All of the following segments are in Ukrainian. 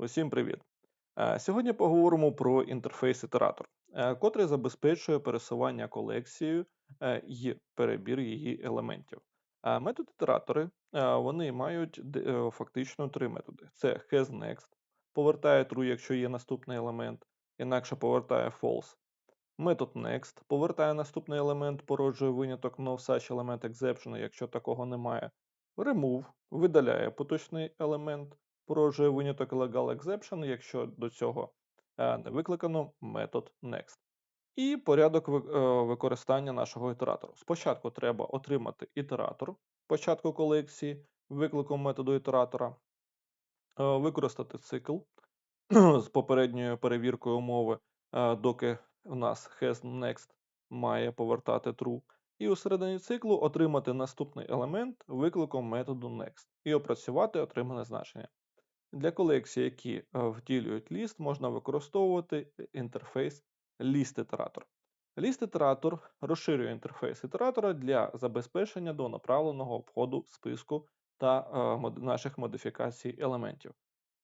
Усім привіт! Е, Сьогодні поговоримо про інтерфейс ітератор, е, котрий забезпечує пересування колекцією е, і перебір її елементів. Метод ітератори вони мають фактично три методи: це hasNext, повертає true, якщо є наступний елемент, інакше повертає false. Метод next повертає наступний елемент, породжує виняток no such element exception, якщо такого немає. Remove видаляє поточний елемент, породжує виняток legal exception, якщо до цього е, не викликано метод next. І порядок е, використання нашого ітератору. Спочатку треба отримати ітератор початку колекції викликом методу ітератора, е, використати цикл з попередньою перевіркою умови, доки в нас hasNext має повертати true, і у середині циклу отримати наступний елемент викликом методу next і опрацювати отримане значення. Для колекцій, які е, втілюють ліст, можна використовувати інтерфейс list-ітератор. List-ітератор розширює інтерфейс ітератора для забезпечення до направленого входу списку та е, наших модифікацій елементів.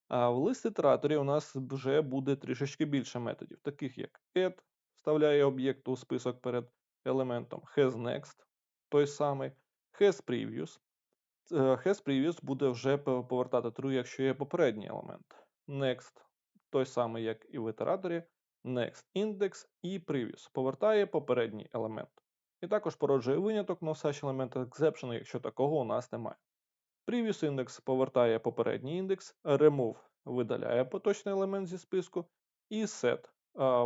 А в лист-ітераторі у нас вже буде трішечки більше методів, таких як add, вставляє об'єкт у список перед елементом, hasNext, той самий, hasPrevious. Е, hasPrevious буде вже повертати true, якщо є попередній елемент. Next, той самий, як і в ітераторі, Next Index і Previous повертає попередній елемент. І також породжує виняток no such element exception, якщо такого у нас немає. Previous індекс повертає попередній індекс, remove видаляє поточний елемент зі списку, і set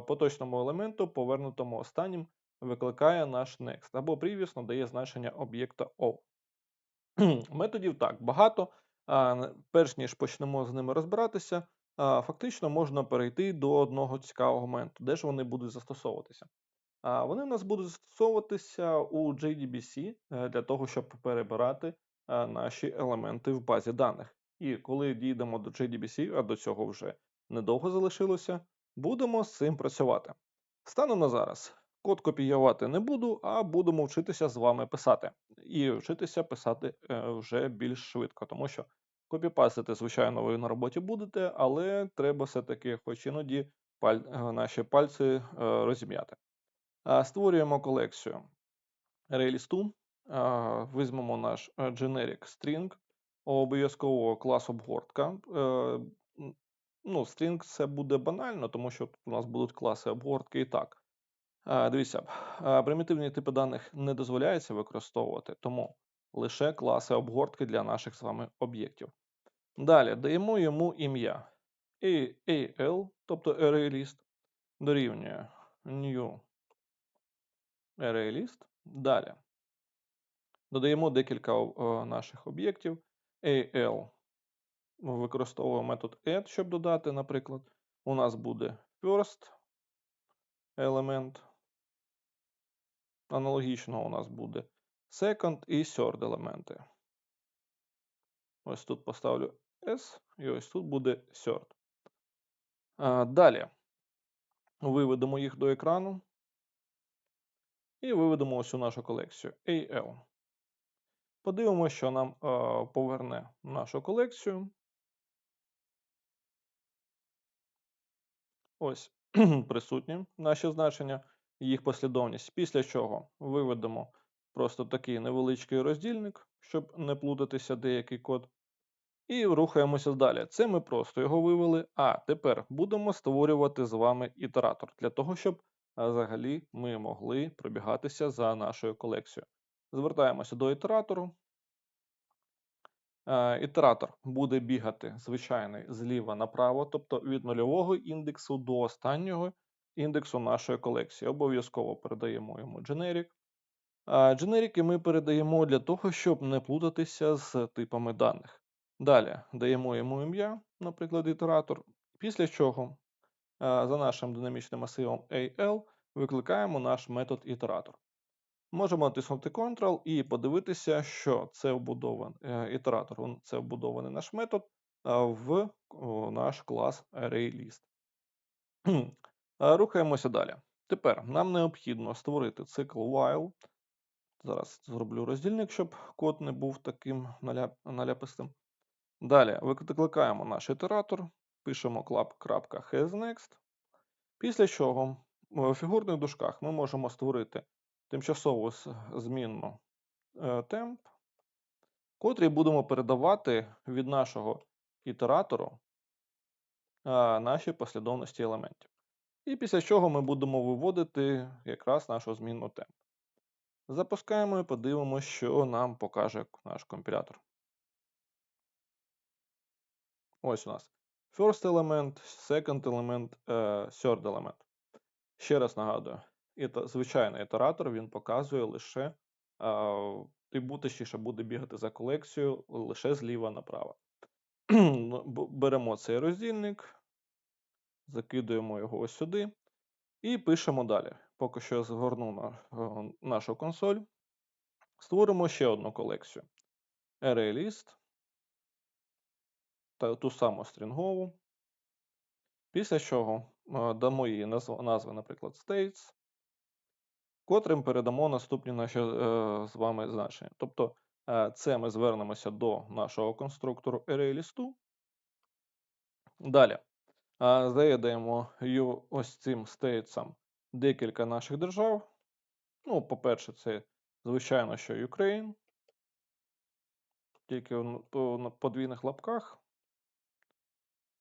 поточному елементу, повернутому останнім, викликає наш next, або previous надає значення об'єкта O. Методів так багато. Перш ніж почнемо з ними розбиратися, фактично можна перейти до одного цікавого моменту, де ж вони будуть застосовуватися. Вони у нас будуть застосовуватися у JDBC е, для того, щоб перебирати е, наші елементи в базі даних. І коли дійдемо до JDBC, а до цього вже недовго залишилося, будемо з цим працювати. Станом на зараз код копіювати не буду, а будемо вчитися з вами писати. І вчитися писати е, вже більш швидко, тому що копіпастити, звичайно, ви на роботі будете, але треба все-таки, хоч іноді, паль... е, наші пальці е, розім'яти. Створюємо колекцію ArrayList. Візьмемо наш generic string, обов'язково клас обгортка. Ну, string це буде банально, тому що тут у нас будуть класи обгортки і так. Дивіться, примітивні типи даних не дозволяється використовувати, тому лише класи обгортки для наших з вами об'єктів. Далі даємо йому ім'я AL, тобто ArrayList, дорівнює new ArrayList. Далі додаємо декілька наших об'єктів. AL використовуємо метод add, щоб додати, наприклад, у нас буде first елемент. Аналогічно у нас буде second і third елементи. Ось тут поставлю S, і ось тут буде third. Далі виведемо їх до екрану і виведемо ось у нашу колекцію AL. Подивимося, що нам поверне нашу колекцію. Ось присутні наші значення, їх послідовність. Після чого виведемо просто такий невеличкий роздільник, щоб не плутатися деякий код. І рухаємося далі. Це ми просто його вивели. А тепер будемо створювати з вами ітератор для того, щоб взагалі ми могли пробігатися за нашою колекцією. Звертаємося до ітератору. Ітератор буде бігати звичайний зліва направо, тобто від нульового індексу до останнього індексу нашої колекції. Обов'язково передаємо йому generic. А ми передаємо для того, щоб не плутатися з типами даних. Далі даємо йому ім'я, наприклад, ітератор, після чого за нашим динамічним масивом AL викликаємо наш метод ітератор. Можемо натиснути Ctrl і подивитися, що це вбудований е, ітератор, це вбудований наш метод в наш клас ArrayList. Е, Рухаємося далі. Тепер нам необхідно створити цикл while. Зараз зроблю роздільник, щоб код не був таким наляп- наляпистим. Далі викликаємо наш ітератор, пишемо clap.hasNext. Після чого в фігурних дужках ми можемо створити тимчасову змінну е, темп, котрий будемо передавати від нашого ітератору а, наші послідовності елементів. І після чого ми будемо виводити якраз нашу змінну темп. Запускаємо і подивимося, що нам покаже наш компілятор. Ось у нас first element, second element, е, third element. Ще раз нагадую, звичайний ітератор він показує лише, і бу- точніше буде бігати за колекцією лише зліва направо. Ну, Беремо цей роздільник, закидуємо його ось сюди і пишемо далі. Поки що я згорну е, нашу консоль. Створимо ще одну колекцію. ArrayList та ту саму стрінгову. Після чого е, дамо назв- назви, наприклад, states, котрим передамо наступні наші е, з вами значення. Тобто це ми звернемося до нашого конструктору ArrayList. Далі е, заїдаємо ось цим стейтсам декілька наших держав. Ну, по-перше, це звичайно, що Ukraine, тільки на подвійних лапках.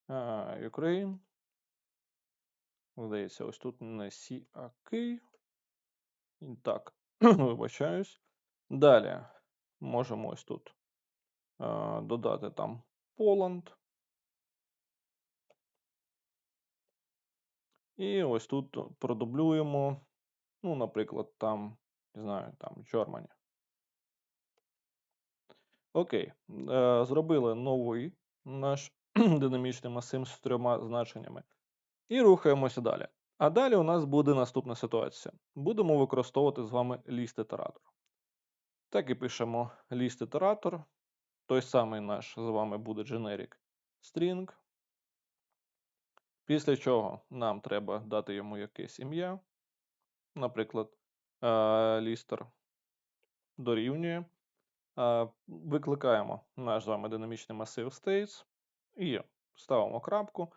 А, Ukraine. Здається, ось тут не C, а K. І Так, вибачаюсь. Далі можемо ось тут е, додати там Poland. І ось тут продублюємо, ну, наприклад, там, не знаю, там Germany. Окей. Е, зробили новий наш динамічний масив з трьома значеннями. І рухаємося далі. А далі у нас буде наступна ситуація. Будемо використовувати з вами ліст ітератор. Так і пишемо ліст ітератор. Той самий наш з вами буде generic string. Після чого нам треба дати йому якесь ім'я. Наприклад, лістер дорівнює. Е, Викликаємо наш з вами динамічний масив states і ставимо крапку,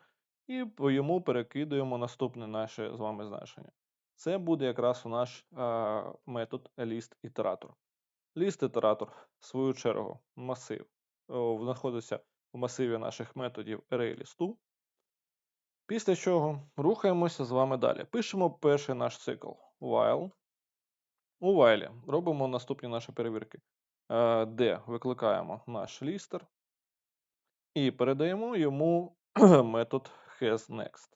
і по йому перекидуємо наступне наше з вами значення. Це буде якраз у наш е, метод list-ітератор. List-ітератор, в свою чергу, масив, знаходиться в масиві наших методів ArrayList. Після чого рухаємося з вами далі. Пишемо перший наш цикл while. У while робимо наступні наші перевірки, е, де викликаємо наш лістер і передаємо йому метод hasNext.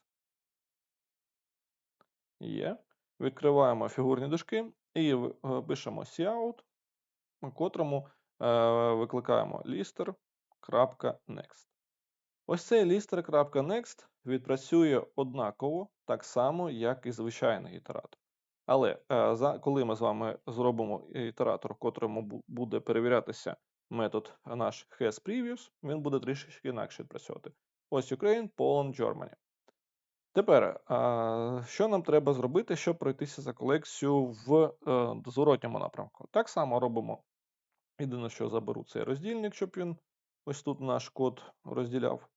Є. Відкриваємо фігурні дужки і е, пишемо cout, котрому е, викликаємо lister.next. Ось цей lister.next відпрацює однаково, так само, як і звичайний ітератор. Але е, за, коли ми з вами зробимо ітератор, котрому буде перевірятися метод наш hasPrevious, він буде трішечки інакше працювати. Ось Ukraine, Poland, Germany. Тепер, е, що нам треба зробити, щоб пройтися за колекцію в е, зворотньому напрямку? Так само робимо. Єдине, що заберу цей роздільник, щоб він ось тут наш код розділяв.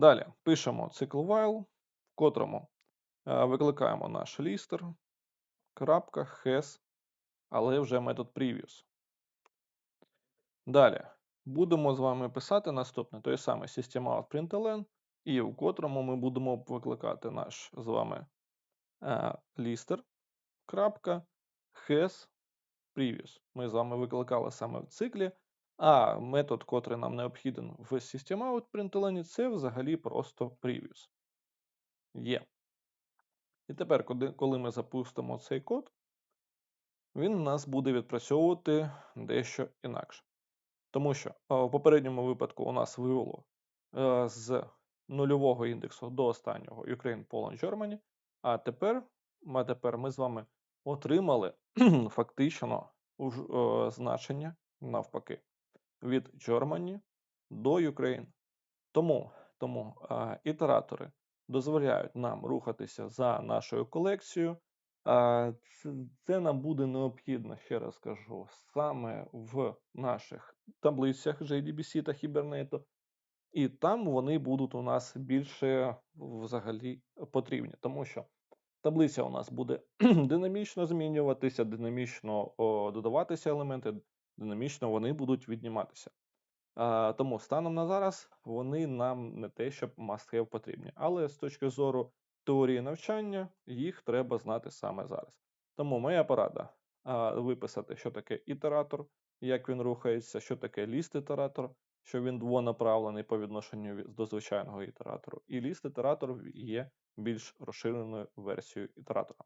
Далі пишемо цикл while, в котрому е, викликаємо наш лістер, крапка, has, але вже метод previous. Далі будемо з вами писати наступне, той самий systemout.println, і в котрому ми будемо викликати наш з вами е, lister, крапка, has, previous. Ми з вами викликали саме в циклі, а метод, котрий нам необхіден в systemout.println, це взагалі просто previous. Є. І тепер, коли, ми запустимо цей код, він у нас буде відпрацьовувати дещо інакше. Тому що в попередньому випадку у нас вивело е, з нульового індексу до останнього Ukraine, Poland, Germany, а тепер, а тепер ми з вами отримали фактично е, значення навпаки від Germany до Ukraine. Тому, тому е, ітератори дозволяють нам рухатися за нашою колекцією. А, Це, це нам буде необхідно, ще раз кажу, саме в наших таблицях JDBC та Hibernate, І там вони будуть у нас більше взагалі потрібні, тому що таблиця у нас буде динамічно змінюватися, динамічно о, додаватися елементи, динамічно вони будуть відніматися. А, тому станом на зараз вони нам не те, щоб must have потрібні. Але з точки зору теорії навчання, їх треба знати саме зараз. Тому моя порада а, виписати, що таке ітератор, як він рухається, що таке ліст-ітератор, що він двонаправлений по відношенню до звичайного ітератору. І ліст-ітератор є більш розширеною версією ітератора.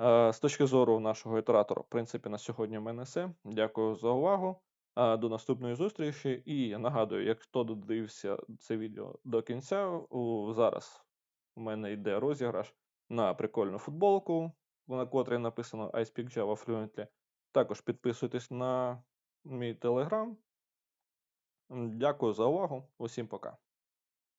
Е, З точки зору нашого ітератора, в принципі, на сьогодні в мене все. Дякую за увагу. Е, До наступної зустрічі. І нагадую, як хто додивився це відео до кінця, зараз у мене йде розіграш на прикольну футболку, на котрій написано I speak Java fluently. Також підписуйтесь на мій телеграм. Дякую за увагу. Усім пока.